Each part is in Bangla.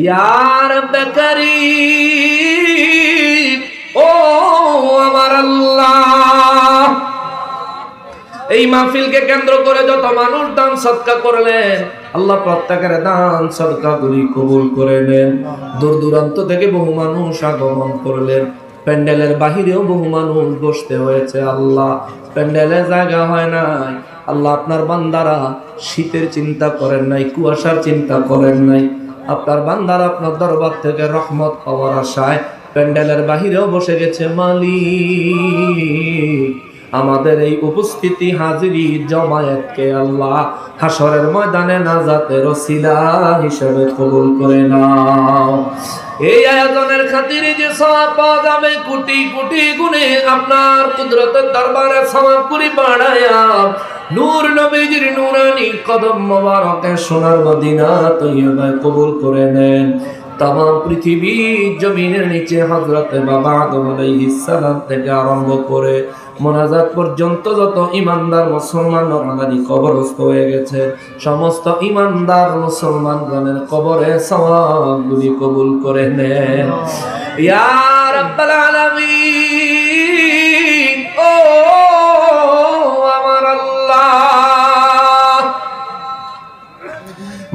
ইয়ার বেকারি ও আমার আল্লাহ। এই মাহফিলকে কেন্দ্র করে যত মানুষ দান সৎকা করলেন, আল্লাহ প্রত্যেকের দান সৎকা গুলি কবুল করে নেন। দূর দূরান্ত থেকে বহু মানুষ আগমন করলেন। প্যান্ডেলের বাহিরেও বহু মানুষ বসতে হয়েছে, আল্লাহ। প্যান্ডেলে জায়গা হয় নাই। আল্লাহ আপনার বান্দারা শীতের চিন্তা করেন নাই, কুয়াশার চিন্তা করেন নাই। আপনার বান্দার আপনার দরবার থেকে রহমত পাওয়ার আশায় প্যান্ডেলের বাহিরেও বসে গেছে মালিক। আমাদের এই উপস্থিতি হাজিরি জমায়েতকে আল্লাহ হাসরের ময়দানে নাজাতের ওসিলা হিসেবে কবুল করে নাও। এই আয়োজনের খাতিরে যে সওয়াব পাওয়া যাবে কোটি কোটি গুণে আপনার কুদরতের দরবারে সওয়াব করি বাড়ায়া নূর নবীজির নূরানি কদম মোবারকে সোনার মদিনা তৈয়বায় কবুল করে নেন। তাম পৃথিবী জমিনের নিচে হজরতে বাবা আদম আলাইহিস সালাম থেকে আরম্ভ করে মোনাজাত পর্যন্ত যত ইমানদার মুসলমান নরনারী কবরস্থ হয়ে গেছে সমস্ত ইমানদার মুসলমান মুসলমানগণের কবরে সওয়াবগুলি কবুল করে নেন। ইয়া রাব্বাল আলামিন!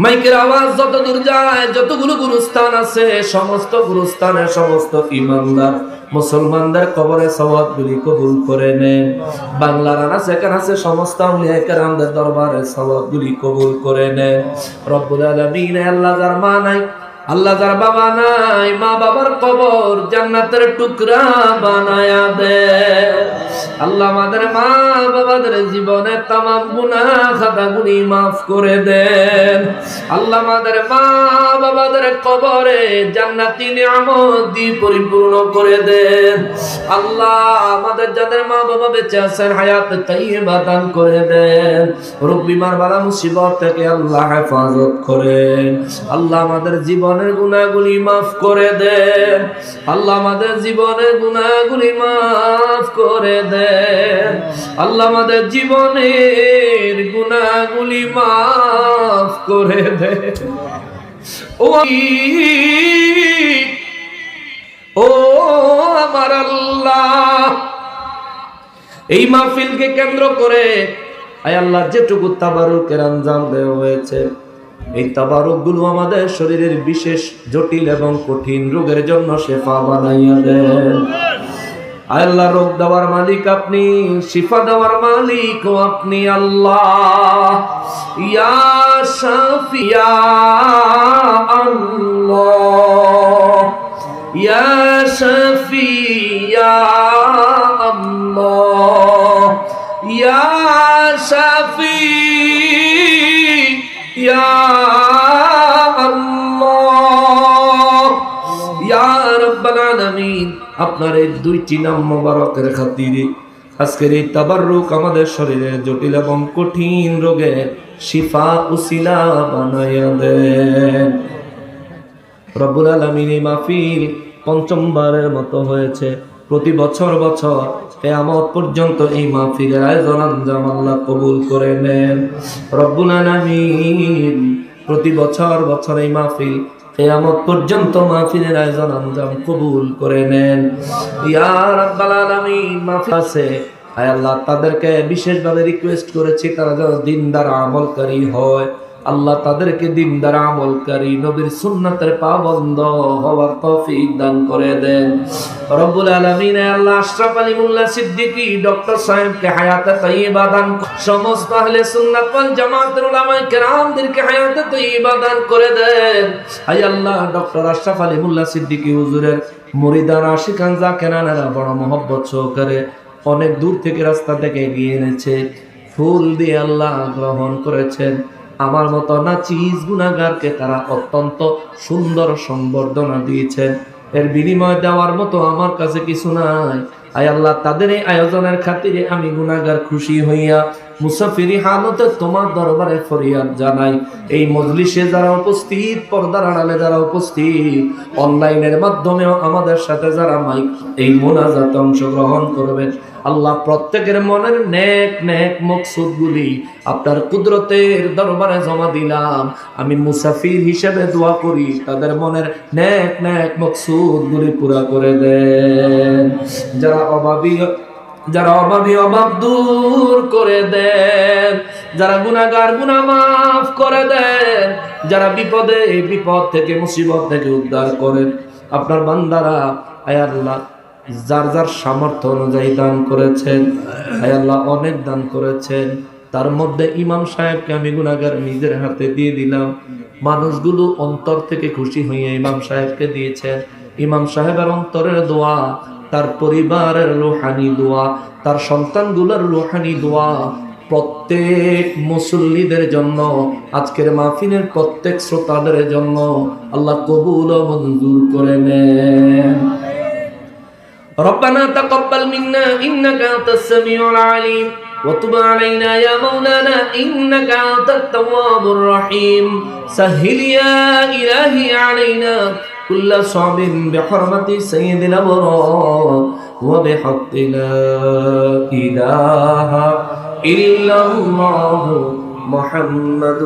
মাইকের আওয়াজ যত দূর যায়, যতগুলো গুরুস্থান আছে, সমস্ত গুরুস্থানে সমস্ত ইমানদার মুসলমানদের কবরে সওয়াব গুলি কবুল করে নেন বাংলার আনা সেখানে আছে, সমস্ত দরবারে সওয়াব গুলি কবুল করে নেন রব্বুল আলামিন আল্লাহ যার মা নাই আল্লাহ যার বাবা নাই, মা বাবার কবর জান্নাতের টুকরা বানায়া দে। আল্লাহ আমাদের মা বাবাদের জীবনে তামাম গুনাহ খাতা গুনি মাফ করে দেন। আল্লাহ আমাদের মা বাবাদের কবরে জান্নাতি নিয়ামত পরিপূর্ণ করে দেন। আল্লাহ আমাদের যাদের মা বাবা বেঁচে আছেন, হায়াত তাইয়্যিবা দান করে দেন। রোগ বিমার বালা মুসিবত থেকে আল্লাহ হেফাজত করেন। আল্লাহ আমাদের জীবনের গুনাহগুলি মাফ করে দেন। আল্লাহ আমাদের জীবনের গুনাহগুলি মাফ করে দেন। আল্লাহ আমাদের জীবনের গুনাহগুলি মাফ করে দেন। ও ও আমার আল্লাহ, এই মাহফিলকে কেন্দ্র করে, আয় আল্লাহ যেটুকু তাবারুকের আঞ্জাম দেওয়া হয়েছে। এই তাবারুকগুলো আমাদের শরীরের বিশেষ জটিল এবং কঠিন রোগের জন্য শেফা বানাইয়া দেন। আল্লাহ রোগ দেওয়ার মালিক আপনি, শিফা দেওয়ার মালিক ও আপনি আল্লাহ। ইয়া শাফিয়া আল্লাহ। ইয়া শাফিয়া আল্লাহ। ইয়া শাফি। আপনার এই দুইটি নাম মোবারকের খাতিরে আজকের এই তাবাররুক আমাদের শরীরের জটিল এবং কঠিন রোগের শিফা উসিলা বানাইয়া দেন। রব্বুল আলমিন এই পঞ্চমবারের মতো হয়েছে। প্রতি বছর বছর কেয়ামত পর্যন্ত এই মাহফিলের আয়োজন আঞ্জাম আল্লাহ কবুল করে নেন। রব্বুল আলমিন প্রতি বছর বছর এই মাহফিল কেয়ামত পর্যন্ত মাহফিলের আয়োজন আঞ্জাম কবুল করে নেন। ইয়া রাব্বাল আলামিন, মাহফিল আছে। আয় আল্লাহ, তাদেরকে বিশেষভাবে রিকোয়েস্ট করেছি, তারা যেন দিনদার আমলকারী হয়। আল্লাহ তাদেরকে দিনদার আমলকারী নবীর সুন্নাতের পাবন্দ হওয়ার তৌফিক দান করে দেন। রব্বুল আলামিন আল্লাহ আশরাফ আলী মোল্লা সিদ্দিকী, ডক্টর সাহেবকে হায়াতে তাইয়্যিবা দান, সমস্ত আহলে সুন্নাত ওয়াল জামাতের উলামায়ে কেরামদেরকে হায়াতে তাইয়্যিবা দান করে দেন। আয় আল্লাহ, ডক্টর আশরাফ আলী মোল্লা সিদ্দিকী হুজুরের মুরিদান আশিকান জাকেরানেরা বড় মহব্বত সহকারে অনেক দূর থেকে রাস্তা থেকে এগিয়ে এনেছে। ফুল দিয়ে আল্লাহ গ্রহণ করেছেন। আমার মতো না চিজ গুণাগারকে তারা অত্যন্ত সুন্দর সম্বর্ধনা দিয়েছেন এর বিনিময় দেওয়ার মতো আমার কাছে কিছু নাই। আয় আল্লাহ, তাদের এই আয়োজনের খাতিরে আমি গুণাগার খুশি হইয়া মুসাফিরি হালতে তোমার দরবারে ফরিয়াদ জানাই। এই মজলিসে যারা উপস্থিত, পর্দার আড়ালে যারা উপস্থিত, অনলাইনের মাধ্যমেও আমাদের সাথে যারা মাইক, এই মোনাজাতে অংশগ্রহণ করবেন আল্লাহ প্রত্যেকের মনের নেক নেক মকসুদ গুলি আপনার কুদরতের দরবারে জমা দিলাম। আমি মুসাফির হিসেবে দোয়া করি, তাদের মনের নেক নেক মকসুদ গুলি পুরা করে দেন। যারা অভাবী যারা অভাবী অভাব দূর করে দেন, যারা গুনাহগার গুনাহ মাফ করে দেন, যারা বিপদে বিপদ থেকে, মুসিবত থেকে উদ্ধার করেন, আপনার বান্দারা, আয় আল্লাহ, যার যার সামর্থ্য অনুযায়ী দান করেছেন, আয় আল্লাহ, অনেক দান করেছেন। তার মধ্যে ইমাম সাহেবকে আমি গুনাগার নিজের হাতে দিয়ে দিলাম। মানুষগুলো অন্তর থেকে খুশি হয়ে ইমাম সাহেবকে দিয়েছেন। ইমাম সাহেবের অন্তরের দোয়া তার পরিবারের রোহানি দোয়া তার সন্তানগুলোর রোহানি দোয়া প্রত্যেক মুসল্লিদের জন্য আজকের মাহফিলের প্রত্যেক শ্রোতাদের জন্য আল্লাহ কবুল ও মঞ্জুর করে নেন ربنا تقبل منا إنك أنت السميع العليم وتب علينا يا مولانا إنك أنت التواب الرحيم سهل يا إلهي علينا كل صعب بحرمة سيد الأبرار وبحق لا إله إلا الله محمد